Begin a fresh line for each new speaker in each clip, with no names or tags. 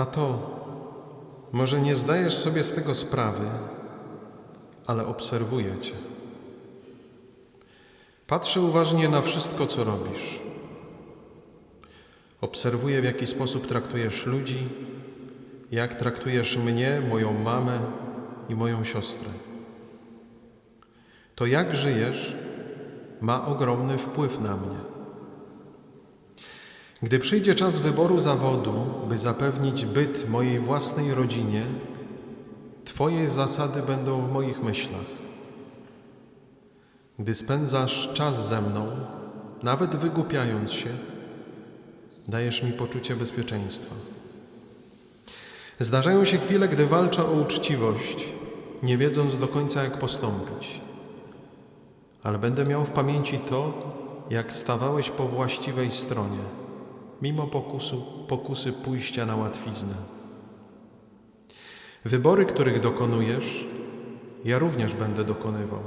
Tato, może nie zdajesz sobie z tego sprawy, ale obserwuję Cię. Patrzę uważnie na wszystko, co robisz. Obserwuję, w jaki sposób traktujesz ludzi, jak traktujesz mnie, moją mamę i moją siostrę. To, jak żyjesz, ma ogromny wpływ na mnie. Gdy przyjdzie czas wyboru zawodu, by zapewnić byt mojej własnej rodzinie, Twoje zasady będą w moich myślach. Gdy spędzasz czas ze mną, nawet wygłupiając się, dajesz mi poczucie bezpieczeństwa. Zdarzają się chwile, gdy walczę o uczciwość, nie wiedząc do końca, jak postąpić. Ale będę miał w pamięci to, jak stawałeś po właściwej stronie, mimo pokusu, pokusy pójścia na łatwiznę. Wybory, których dokonujesz, ja również będę dokonywał.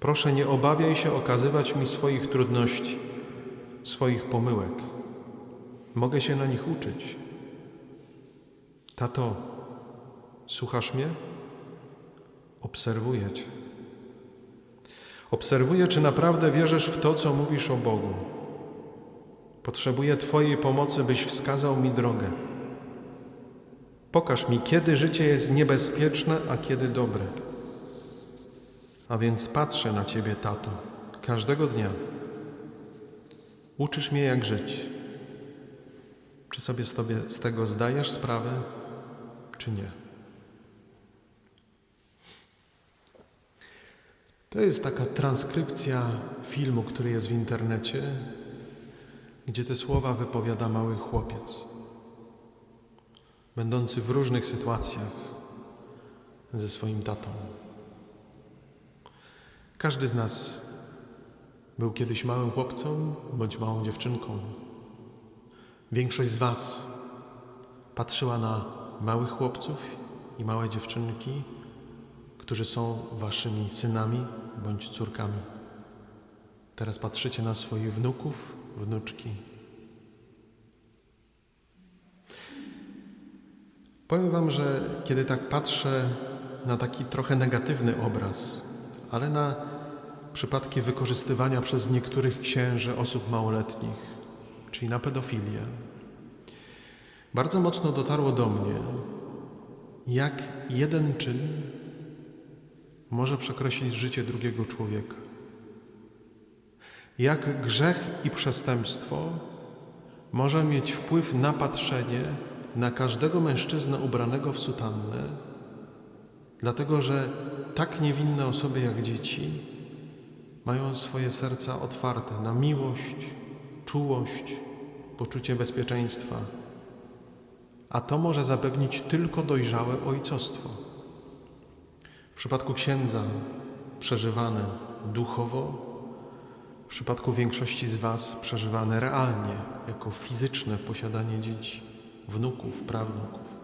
Proszę, nie obawiaj się okazywać mi swoich trudności, swoich pomyłek. Mogę się na nich uczyć. Tato, słuchasz mnie? Obserwuję Cię. Obserwuję, czy naprawdę wierzysz w to, co mówisz o Bogu. Potrzebuję Twojej pomocy, byś wskazał mi drogę. Pokaż mi, kiedy życie jest niebezpieczne, a kiedy dobre. A więc patrzę na Ciebie, tato, każdego dnia. Uczysz mnie, jak żyć. Czy sobie z, tego zdajesz sprawę, czy nie? To jest taka transkrypcja filmu, który jest w internecie, gdzie te słowa wypowiada mały chłopiec, będący w różnych sytuacjach ze swoim tatą. Każdy z nas był kiedyś małym chłopcem bądź małą dziewczynką. Większość z Was patrzyła na małych chłopców i małe dziewczynki, którzy są Waszymi synami bądź córkami. Teraz patrzycie na swoich wnuków, wnuczki. Powiem Wam, że kiedy tak patrzę na taki trochę negatywny obraz, ale na przypadki wykorzystywania przez niektórych księży osób małoletnich, czyli na pedofilię, bardzo mocno dotarło do mnie, jak jeden czyn może przekreślić życie drugiego człowieka. Jak grzech i przestępstwo może mieć wpływ na patrzenie na każdego mężczyznę ubranego w sutannę, dlatego że tak niewinne osoby jak dzieci mają swoje serca otwarte na miłość, czułość, poczucie bezpieczeństwa. A to może zapewnić tylko dojrzałe ojcostwo. W przypadku księdza przeżywane duchowo, w przypadku większości z Was przeżywane realnie, jako fizyczne posiadanie dzieci, wnuków, prawnuków.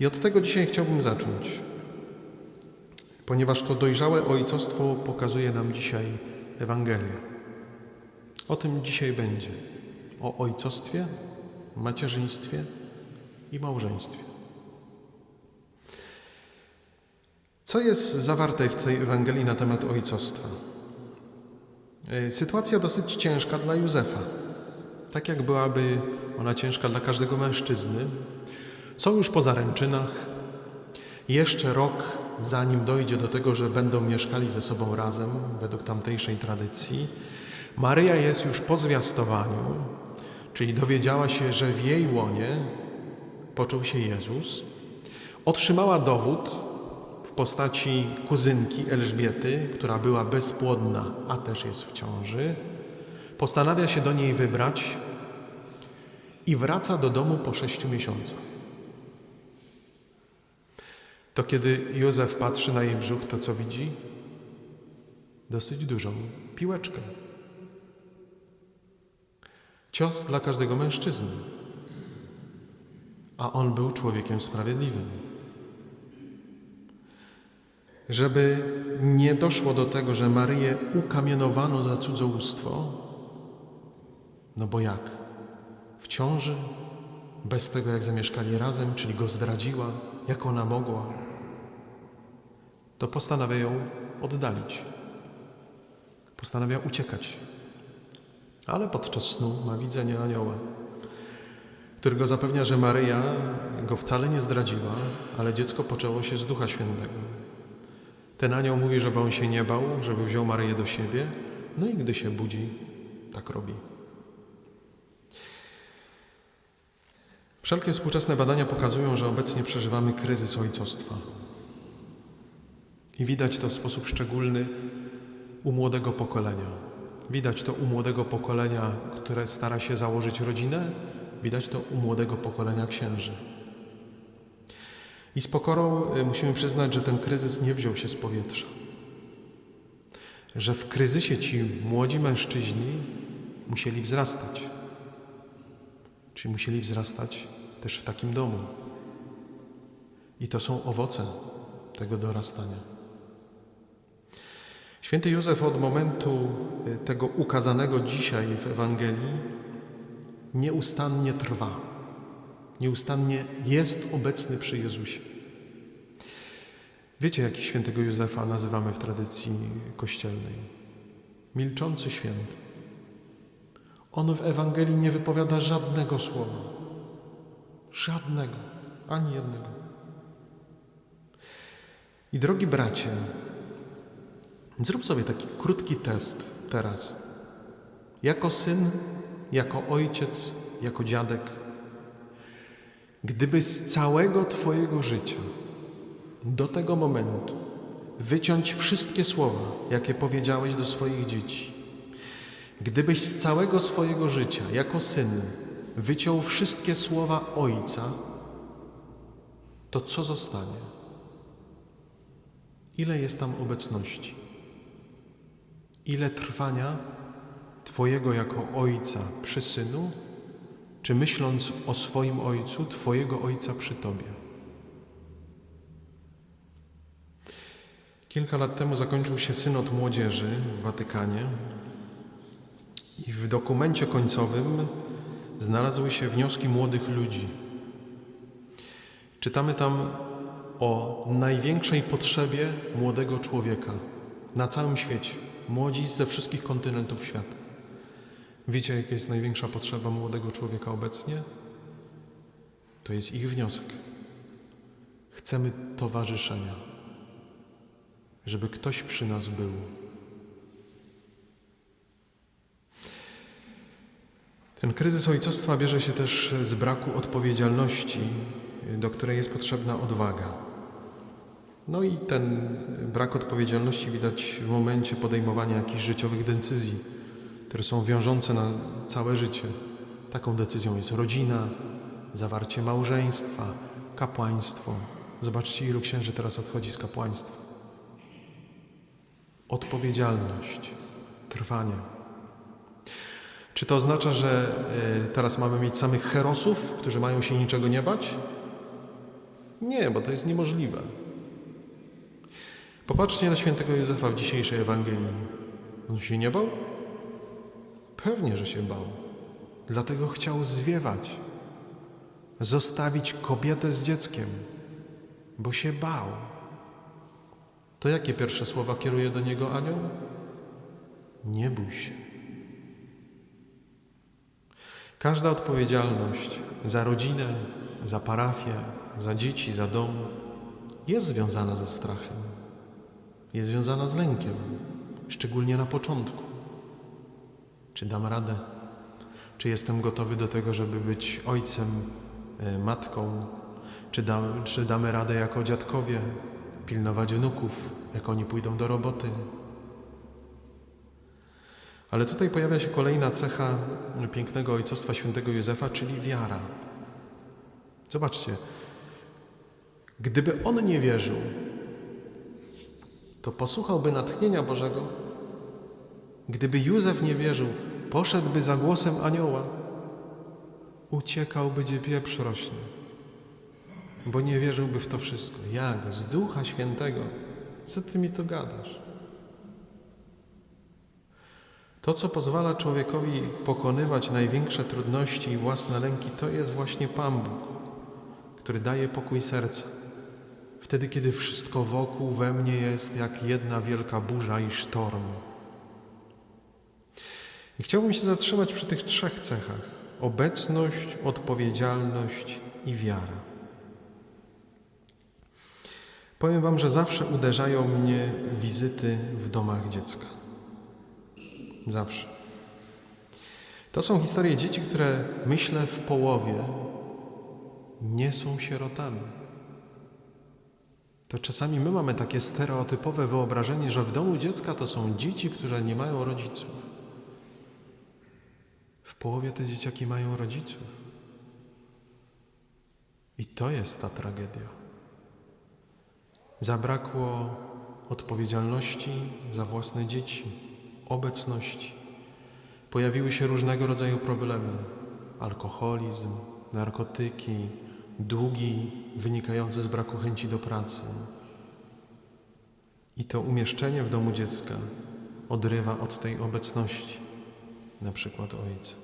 I od tego dzisiaj chciałbym zacząć, ponieważ to dojrzałe ojcostwo pokazuje nam dzisiaj Ewangelia. O tym dzisiaj będzie. O ojcostwie, macierzyństwie i małżeństwie. Co jest zawarte w tej Ewangelii na temat ojcostwa? E, Sytuacja dosyć ciężka dla Józefa. Tak jak byłaby ona ciężka dla każdego mężczyzny. Są już po zaręczynach. Jeszcze rok, zanim dojdzie do tego, że będą mieszkali ze sobą razem, według tamtejszej tradycji. Maryja jest już po zwiastowaniu, czyli dowiedziała się, że w jej łonie począł się Jezus. Otrzymała dowód postaci kuzynki Elżbiety, która była bezpłodna, a też jest w ciąży. Postanawia się do niej wybrać i wraca do domu po sześciu miesiącach. To kiedy Józef patrzy na jej brzuch, to co widzi? Dosyć dużą piłeczkę. Cios dla każdego mężczyzny. A on był człowiekiem sprawiedliwym. Żeby nie doszło do tego, że Maryję ukamienowano za cudzołóstwo, no bo jak? W ciąży bez tego jak zamieszkali razem, czyli go zdradziła, jak ona mogła, to postanawia ją oddalić. Postanawia uciekać. Ale podczas snu ma widzenie anioła, który go zapewnia, że Maryja go wcale nie zdradziła, ale dziecko poczęło się z Ducha Świętego. Ten anioł mówi, żeby on się nie bał, żeby wziął Maryję do siebie, no i gdy się budzi, tak robi. Wszelkie współczesne badania pokazują, że obecnie przeżywamy kryzys ojcostwa. I widać to w sposób szczególny u młodego pokolenia. Widać to u młodego pokolenia, które stara się założyć rodzinę, widać to u młodego pokolenia księży. I z pokorą y, musimy przyznać, że ten kryzys nie wziął się z powietrza. Że w kryzysie ci młodzi mężczyźni musieli wzrastać. Czyli musieli wzrastać też w takim domu. I to są owoce tego dorastania. Święty Józef od momentu y, tego ukazanego dzisiaj w Ewangelii nieustannie trwa. Nieustannie jest obecny przy Jezusie. Wiecie, jak świętego Józefa nazywamy w tradycji kościelnej? Milczący święty. On w Ewangelii nie wypowiada żadnego słowa. Żadnego, ani jednego. I drogi bracie, zrób sobie taki krótki test teraz. Jako syn, jako ojciec, jako dziadek, gdyby z całego Twojego życia do tego momentu wyciąć wszystkie słowa, jakie powiedziałeś do swoich dzieci, gdybyś z całego swojego życia jako syn wyciął wszystkie słowa ojca, to co zostanie? Ile jest tam obecności? Ile trwania Twojego jako ojca przy synu, czy myśląc o swoim ojcu, Twojego ojca przy Tobie? Kilka lat temu zakończył się synod młodzieży w Watykanie i w dokumencie końcowym znalazły się wnioski młodych ludzi. Czytamy tam o największej potrzebie młodego człowieka na całym świecie. Młodzi ze wszystkich kontynentów świata. Wiecie, jaka jest największa potrzeba młodego człowieka obecnie? To jest ich wniosek. Chcemy towarzyszenia, żeby ktoś przy nas był. Ten kryzys ojcostwa bierze się też z braku odpowiedzialności, do której jest potrzebna odwaga. No i ten brak odpowiedzialności widać w momencie podejmowania jakichś życiowych decyzji, które są wiążące na całe życie. Taką decyzją jest rodzina, zawarcie małżeństwa, kapłaństwo. Zobaczcie, ilu księży teraz odchodzi z kapłaństwa. Odpowiedzialność, trwanie. Czy to oznacza, że y, teraz mamy mieć samych herosów, którzy mają się niczego nie bać? Nie, bo to jest niemożliwe. Popatrzcie na świętego Józefa w dzisiejszej Ewangelii. On się nie bał? Pewnie, że się bał. Dlatego chciał zwiewać, zostawić kobietę z dzieckiem, bo się bał. To jakie pierwsze słowa kieruje do niego anioł? Nie bój się. Każda odpowiedzialność za rodzinę, za parafię, za dzieci, za dom jest związana ze strachem. Jest związana z lękiem, szczególnie na początku. Czy dam radę? Czy jestem gotowy do tego, żeby być ojcem, e, matką? Czy, da, czy damy radę jako dziadkowie pilnować wnuków, jak oni pójdą do roboty? Ale tutaj pojawia się kolejna cecha pięknego ojcostwa świętego Józefa, czyli wiara. Zobaczcie, gdyby on nie wierzył, to posłuchałby natchnienia Bożego. Gdyby Józef nie wierzył, poszedłby za głosem anioła, uciekałby, gdzie pieprz rośnie, bo nie wierzyłby w to wszystko. Jak? Z Ducha Świętego. Co ty mi to gadasz? To, co pozwala człowiekowi pokonywać największe trudności i własne lęki, to jest właśnie Pan Bóg, który daje pokój serca. Wtedy, kiedy wszystko wokół we mnie jest jak jedna wielka burza i sztorm. I chciałbym się zatrzymać przy tych trzech cechach: obecność, odpowiedzialność i wiara. Powiem Wam, że zawsze uderzają mnie wizyty w domach dziecka. Zawsze. To są historie dzieci, które myślę w połowie nie są sierotami. To czasami my mamy takie stereotypowe wyobrażenie, że w domu dziecka to są dzieci, które nie mają rodziców. W połowie te dzieciaki mają rodziców. I to jest ta tragedia. Zabrakło odpowiedzialności za własne dzieci, obecności. Pojawiły się różnego rodzaju problemy: alkoholizm, narkotyki, długi wynikające z braku chęci do pracy. I to umieszczenie w domu dziecka odrywa od tej obecności, na przykład ojca.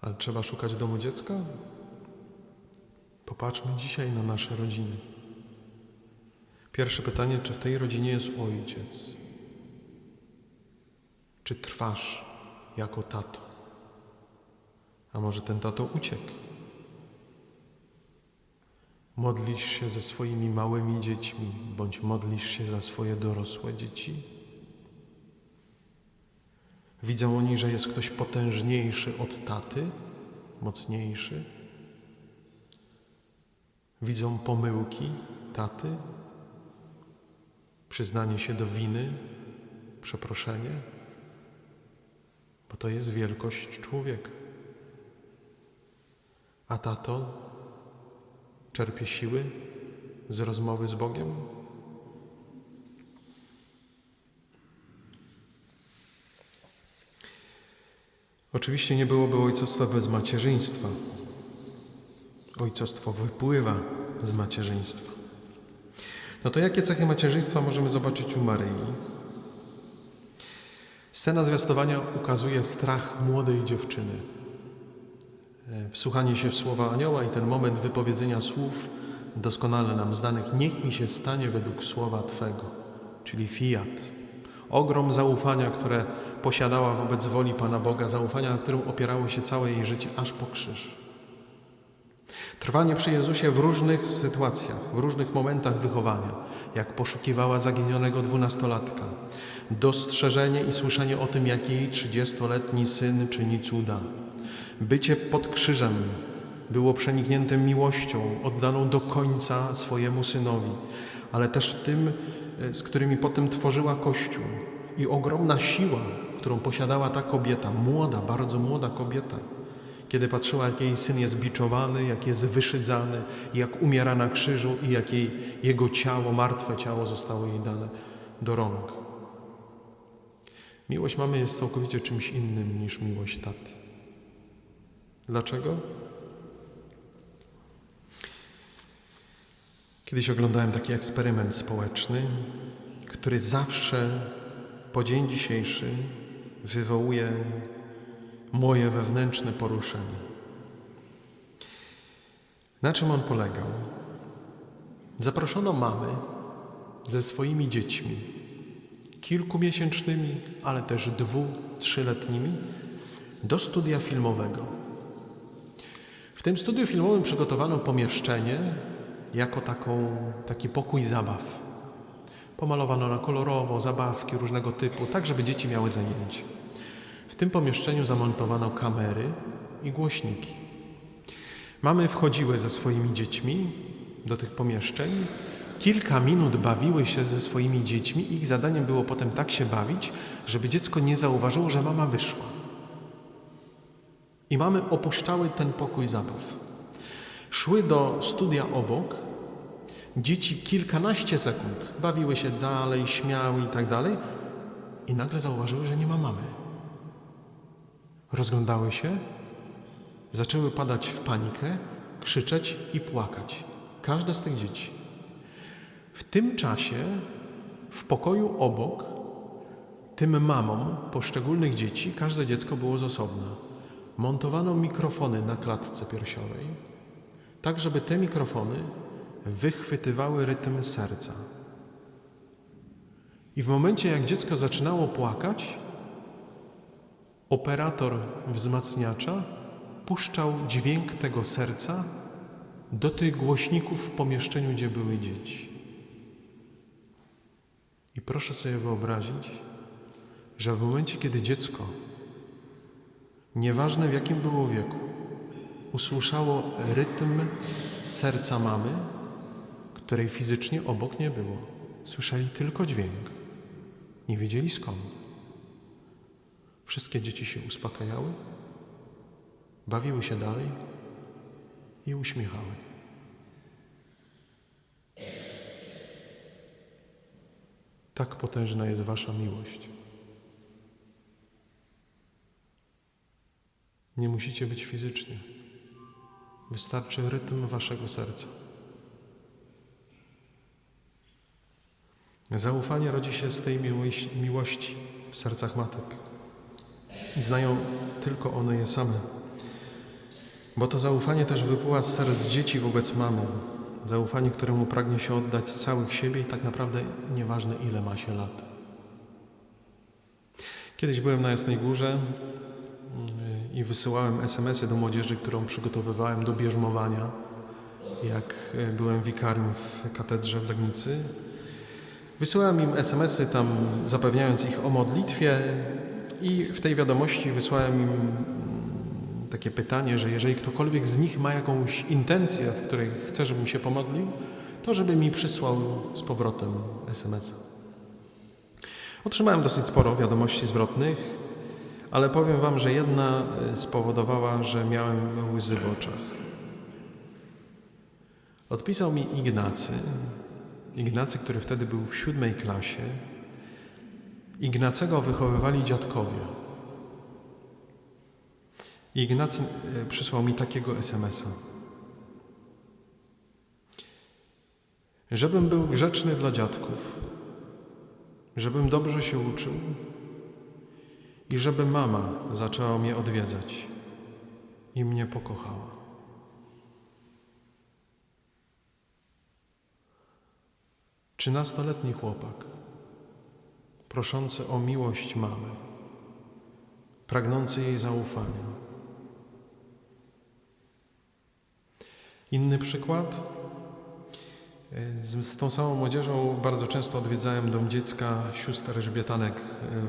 Ale trzeba szukać domu dziecka? Popatrzmy dzisiaj na nasze rodziny. Pierwsze pytanie, czy w tej rodzinie jest ojciec? Czy trwasz jako tato? A może ten tato uciekł? Modlisz się ze swoimi małymi dziećmi, bądź modlisz się za swoje dorosłe dzieci? Widzą oni, że jest ktoś potężniejszy od taty, mocniejszy? Widzą pomyłki taty, przyznanie się do winy, przeproszenie, bo to jest wielkość człowieka. A tato czerpie siły z rozmowy z Bogiem? Oczywiście nie byłoby ojcostwa bez macierzyństwa. Ojcostwo wypływa z macierzyństwa. No to jakie cechy macierzyństwa możemy zobaczyć u Maryi? Scena zwiastowania ukazuje strach młodej dziewczyny. E, Wsłuchanie się w słowa anioła i ten moment wypowiedzenia słów doskonale nam znanych, niech mi się stanie według słowa Twego, czyli fiat. Ogrom zaufania, które posiadała wobec woli Pana Boga, zaufania, na którym opierało się całe jej życie, aż po krzyż. Trwanie przy Jezusie w różnych sytuacjach, w różnych momentach wychowania, jak poszukiwała zaginionego dwunastolatka, dostrzeżenie i słyszenie o tym, jak jej trzydziestoletni syn czyni cuda. Bycie pod krzyżem było przeniknięte miłością, oddaną do końca swojemu synowi, ale też w tym, e, z którymi potem tworzyła Kościół. I ogromna siła, którą posiadała ta kobieta, młoda, bardzo młoda kobieta, kiedy patrzyła, jak jej syn jest biczowany, jak jest wyszydzany, jak umiera na krzyżu i jak jej, jego ciało, martwe ciało zostało jej dane do rąk. Miłość mamy jest całkowicie czymś innym niż miłość taty. Dlaczego? Kiedyś oglądałem taki eksperyment społeczny, który zawsze po dzień dzisiejszy wywołuje moje wewnętrzne poruszenie. Na czym on polegał? Zaproszono mamy ze swoimi dziećmi, kilkumiesięcznymi, ale też dwu, trzyletnimi, do studia filmowego. W tym studiu filmowym przygotowano pomieszczenie jako taką, taki pokój zabaw. Pomalowano na kolorowo, zabawki różnego typu, tak żeby dzieci miały zajęcie. W tym pomieszczeniu zamontowano kamery i głośniki. Mamy wchodziły ze swoimi dziećmi do tych pomieszczeń. Kilka minut bawiły się ze swoimi dziećmi. Ich zadaniem było potem tak się bawić, żeby dziecko nie zauważyło, że mama wyszła. I mamy opuszczały ten pokój zabaw. Szły do studia obok. Dzieci kilkanaście sekund bawiły się dalej, śmiały i tak dalej. I nagle zauważyły, że nie ma mamy. Rozglądały się, zaczęły padać w panikę, krzyczeć i płakać. Każde z tych dzieci. W tym czasie w pokoju obok tym mamom poszczególnych dzieci każde dziecko było z osobna. Montowano mikrofony na klatce piersiowej, tak żeby te mikrofony wychwytywały rytm serca. I w momencie, jak dziecko zaczynało płakać, operator wzmacniacza puszczał dźwięk tego serca do tych głośników w pomieszczeniu, gdzie były dzieci. I proszę sobie wyobrazić, że w momencie, kiedy dziecko, nieważne w jakim było wieku, usłyszało rytm serca mamy, której fizycznie obok nie było, słyszeli tylko dźwięk, nie wiedzieli skąd. Wszystkie dzieci się uspokajały, bawiły się dalej i uśmiechały. Tak potężna jest Wasza miłość. Nie musicie być fizycznie. Wystarczy rytm Waszego serca. Zaufanie rodzi się z tej miłości, w sercach matek. I znają tylko one je same. Bo to zaufanie też wypływa z serc dzieci wobec mamy. Zaufanie, któremu pragnie się oddać całych siebie i tak naprawdę nieważne ile ma się lat. Kiedyś byłem na Jasnej Górze yy, i wysyłałem SMS-y do młodzieży, którą przygotowywałem do bierzmowania, jak yy, byłem wikarium w katedrze w Legnicy. Wysyłałem im SMS-y tam zapewniając ich o modlitwie i w tej wiadomości wysłałem im takie pytanie, że jeżeli ktokolwiek z nich ma jakąś intencję, w której chce, żebym się pomodlił, to żeby mi przysłał z powrotem SMS-a. Otrzymałem dosyć sporo wiadomości zwrotnych, ale powiem Wam, że jedna e, spowodowała, że miałem łzy w oczach. Odpisał mi Ignacy, Ignacy, który wtedy był w siódmej klasie. Ignacego wychowywali dziadkowie. I Ignacy e, przysłał mi takiego SMS-a. Żebym był grzeczny dla dziadków, żebym dobrze się uczył i żeby mama zaczęła mnie odwiedzać i mnie pokochała. Trzynastoletni chłopak, proszący o miłość mamy, pragnący jej zaufania. Inny przykład. Z, z tą samą młodzieżą bardzo często odwiedzałem dom dziecka sióstr Elżbietanek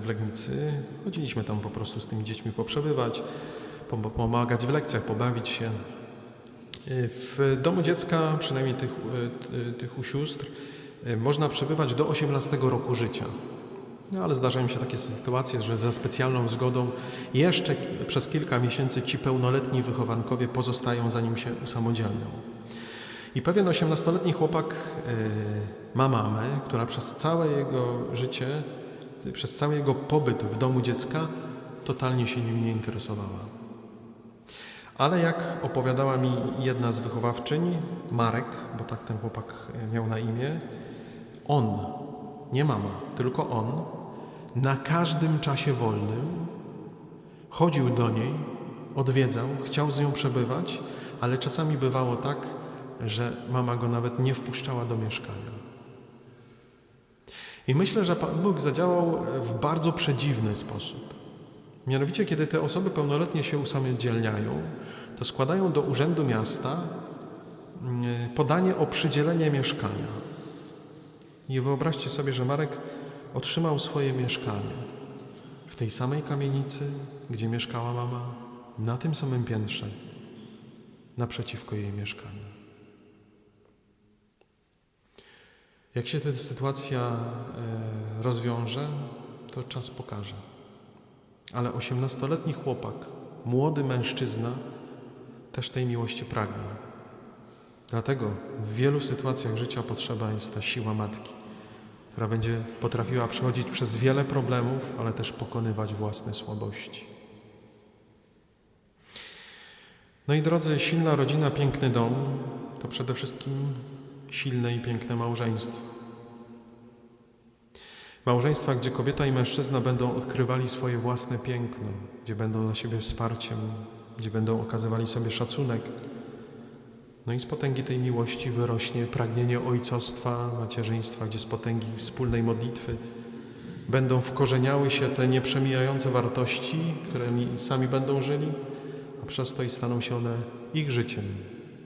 w Legnicy. Chodziliśmy tam po prostu z tymi dziećmi poprzebywać, pom- pomagać w lekcjach, pobawić się. W domu dziecka, przynajmniej tych, tych u sióstr, można przebywać do 18 roku życia. No ale zdarzają się takie sytuacje, że za specjalną zgodą jeszcze przez kilka miesięcy ci pełnoletni wychowankowie pozostają, zanim się usamodzielnią. I pewien 18-letni chłopak yy, ma mamę, która przez całe jego życie, przez cały jego pobyt w domu dziecka totalnie się nim nie interesowała. Ale jak opowiadała mi jedna z wychowawczyń, Marek, bo tak ten chłopak miał na imię, on, nie mama, tylko on, na każdym czasie wolnym chodził do niej, odwiedzał, chciał z nią przebywać, ale czasami bywało tak, że mama go nawet nie wpuszczała do mieszkania. I myślę, że Pan Bóg zadziałał w bardzo przedziwny sposób. Mianowicie, kiedy te osoby pełnoletnie się usamodzielniają, to składają do Urzędu Miasta mm, podanie o przydzielenie mieszkania. I wyobraźcie sobie, że Marek otrzymał swoje mieszkanie w tej samej kamienicy, gdzie mieszkała mama, na tym samym piętrze, naprzeciwko jej mieszkania. Jak się ta sytuacja e, rozwiąże, to czas pokaże. Ale osiemnastoletni chłopak, młody mężczyzna, też tej miłości pragnie. Dlatego w wielu sytuacjach życia potrzeba jest ta siła matki która będzie potrafiła przechodzić przez wiele problemów, ale też pokonywać własne słabości. No i drodzy, silna rodzina, piękny dom to przede wszystkim silne i piękne małżeństwo. Małżeństwa, gdzie kobieta i mężczyzna będą odkrywali swoje własne piękno, gdzie będą dla siebie wsparciem, gdzie będą okazywali sobie szacunek. No i z potęgi tej miłości wyrośnie pragnienie ojcostwa, macierzyństwa, gdzie z potęgi wspólnej modlitwy będą wkorzeniały się te nieprzemijające wartości, którymi sami będą żyli, a przez to i staną się one ich życiem.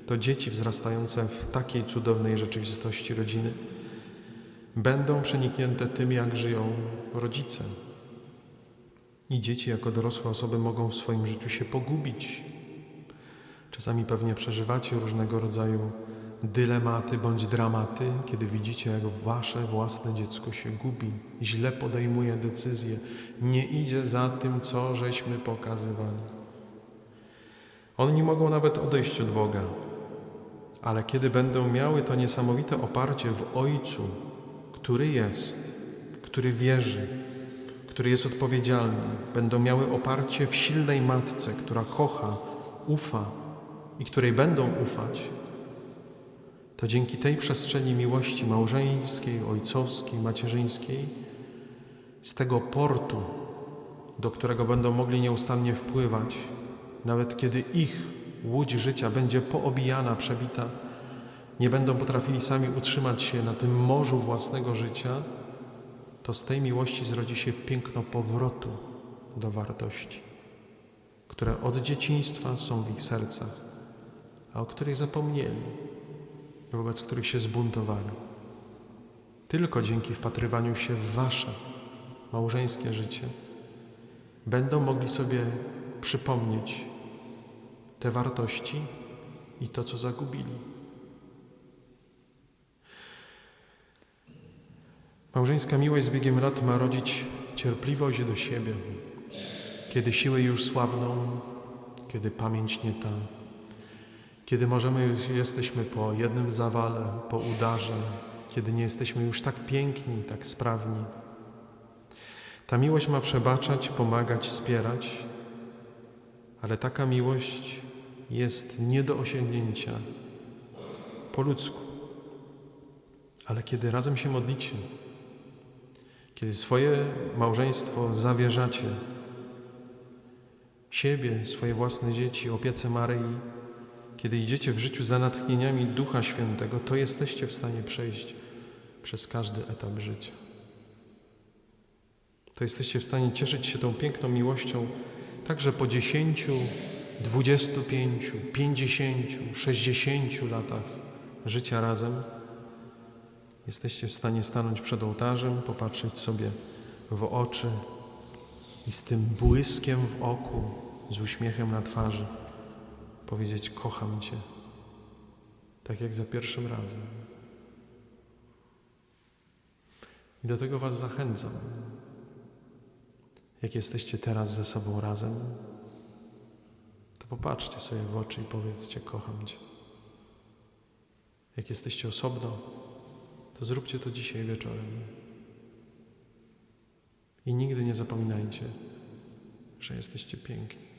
To dzieci wzrastające w takiej cudownej rzeczywistości rodziny będą przeniknięte tym, jak żyją rodzice. I dzieci jako dorosłe osoby mogą w swoim życiu się pogubić. Czasami pewnie przeżywacie różnego rodzaju dylematy bądź dramaty, kiedy widzicie, jak wasze własne dziecko się gubi, źle podejmuje decyzje, nie idzie za tym, co żeśmy pokazywali. Oni mogą nawet odejść od Boga, ale kiedy będą miały to niesamowite oparcie w Ojcu, który jest, który wierzy, który jest odpowiedzialny, będą miały oparcie w silnej matce, która kocha, ufa i której będą ufać, to dzięki tej przestrzeni miłości małżeńskiej, ojcowskiej, macierzyńskiej, z tego portu, do którego będą mogli nieustannie wpływać, nawet kiedy ich łódź życia będzie poobijana, przebita, nie będą potrafili sami utrzymać się na tym morzu własnego życia, to z tej miłości zrodzi się piękno powrotu do wartości, które od dzieciństwa są w ich sercach, a o których zapomnieli, wobec których się zbuntowali. Tylko dzięki wpatrywaniu się w Wasze małżeńskie życie będą mogli sobie przypomnieć te wartości i to, co zagubili. Małżeńska miłość z biegiem lat ma rodzić cierpliwość do siebie, kiedy siły już słabną, kiedy pamięć nie ta, kiedy możemy jesteśmy po jednym zawale, po udarze, kiedy nie jesteśmy już tak piękni, tak sprawni. Ta miłość ma przebaczać, pomagać, wspierać, ale taka miłość jest nie do osiągnięcia po ludzku. Ale kiedy razem się modlicie, kiedy swoje małżeństwo zawierzacie, siebie, swoje własne dzieci, opiece Maryi, kiedy idziecie w życiu za natchnieniami Ducha Świętego, to jesteście w stanie przejść przez każdy etap życia. To jesteście w stanie cieszyć się tą piękną miłością także po 10, 25, 50, 60 latach życia razem. Jesteście w stanie stanąć przed ołtarzem, popatrzeć sobie w oczy i z tym błyskiem w oku, z uśmiechem na twarzy powiedzieć: Kocham Cię, tak jak za pierwszym razem. I do tego Was zachęcam. Jak jesteście teraz ze sobą razem, to popatrzcie sobie w oczy i powiedzcie: Kocham Cię. Jak jesteście osobno, to zróbcie to dzisiaj wieczorem. I nigdy nie zapominajcie, że jesteście piękni.